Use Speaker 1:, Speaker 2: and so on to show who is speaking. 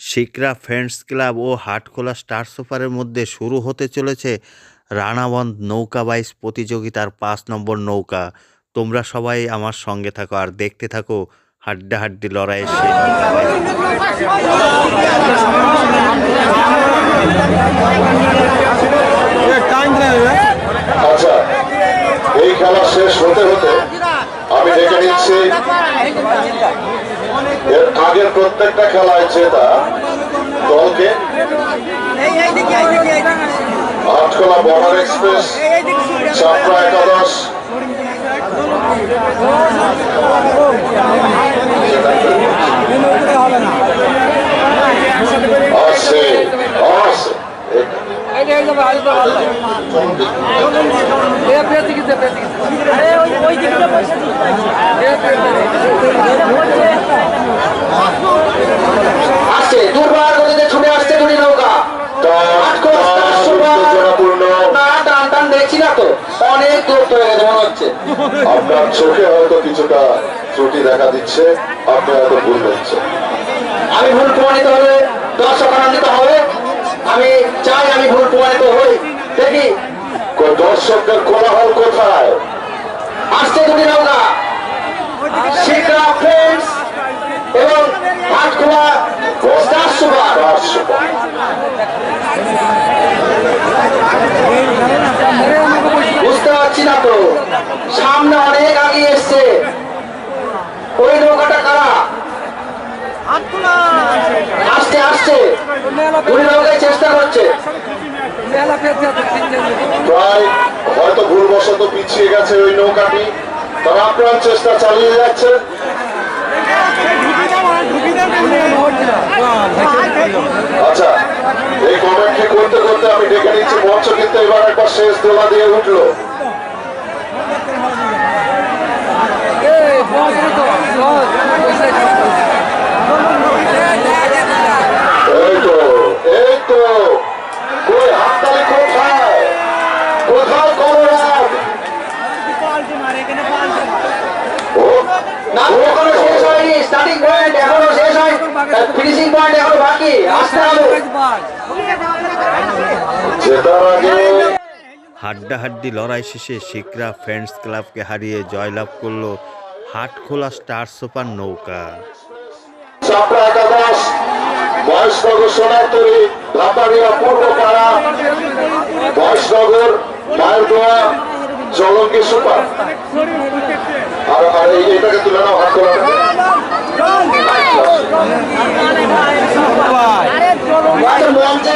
Speaker 1: শিকরা friends club ও Hatkhola star সুপারের মধ্যে শুরু হতে চলেছে রানাবন্ধ নৌকা বাইচ প্রতিযোগিতার পাঁচ নম্বর নৌকা তোমরা সবাই আমার সঙ্গে থাকো আর দেখতে থাকো হাড্ডাহাড্ডি বাইচ।
Speaker 2: আচ্ছা এই খেলা শেষ হতে হতে আমি ডেকে নিচ্ছি এর আগের প্রত্যেকটা খেলায় জেতা দলকে। আটকলা বর্ডার এক্সপ্রেস চাপড়া একাদশ। আছে আছে
Speaker 3: আসছে দুর্বার গতিতে ছুটে আসছে দুটি নৌকা আটকো স্টার সুপার।
Speaker 2: উত্তেজনাপূর্ণ
Speaker 3: না টান টান দেখছি না তো অনেক দূর গেছে মনে হচ্ছে।
Speaker 2: আপনার চোখে হয়তো কিছুটা ত্রুটি দেখা দিচ্ছে আপনি হয়তো ভুল দেখছেন
Speaker 3: আমি ভুল প্রমাণিত হলে দর্শক আনন্দিত হবে। আমি চাই আমি ভুল প্রমাণিত হই। দেখি।
Speaker 2: দর্শকদের কোলাহল কোথায়?
Speaker 3: আসছে দুটি নৌকা। শিখরা ফ্রেন্ডস এবং আটকোলা স্টার সুপার
Speaker 2: তার সুপার।
Speaker 3: পারছি না তো। সামনে অনেক আগে এসছে। ওই নৌকাটা কারা? আসছে আসছে। দুই নৌকায় চেষ্টা করছে।
Speaker 2: হয়তো ভুলবশত পিছিয়ে গেছে ওই নৌকাটি। তবে আপনার চেষ্টা চালিয়ে যাচ্ছে। আচ্ছা এই কমেন্টটি করতে করতে আমি ডেকে নিচ্ছি। মঞ্চ কিন্তু এবার একবার শেষ দোলা দিয়ে উঠল এই তো এই তো কই হাততালি কোথায় কোথায় করোনা ও
Speaker 3: না এখনও শেষ হয়নি স্টার্টিং পয়েন্ট এখনও শেষ হয় ফিনিশিং পয়েন্ট এখনও বাকি আসতে হবে।
Speaker 1: হাড্ডাহাড্ডি লড়াই শেষে শিকরা ফ্রেন্ডস ক্লাবকে হারিয়ে জয়লাভ করল হাটখোলা স্টার সুপার নৌকা।
Speaker 2: চাপড়া একাদশ মহেশনগর পূর্বপাড়া মহেশনগর মায়েরদোয়া জলঙ্গি সুপার। আর আর এই এটাকে তুলে নাও হাত
Speaker 3: মঞ্চে মঞ্চে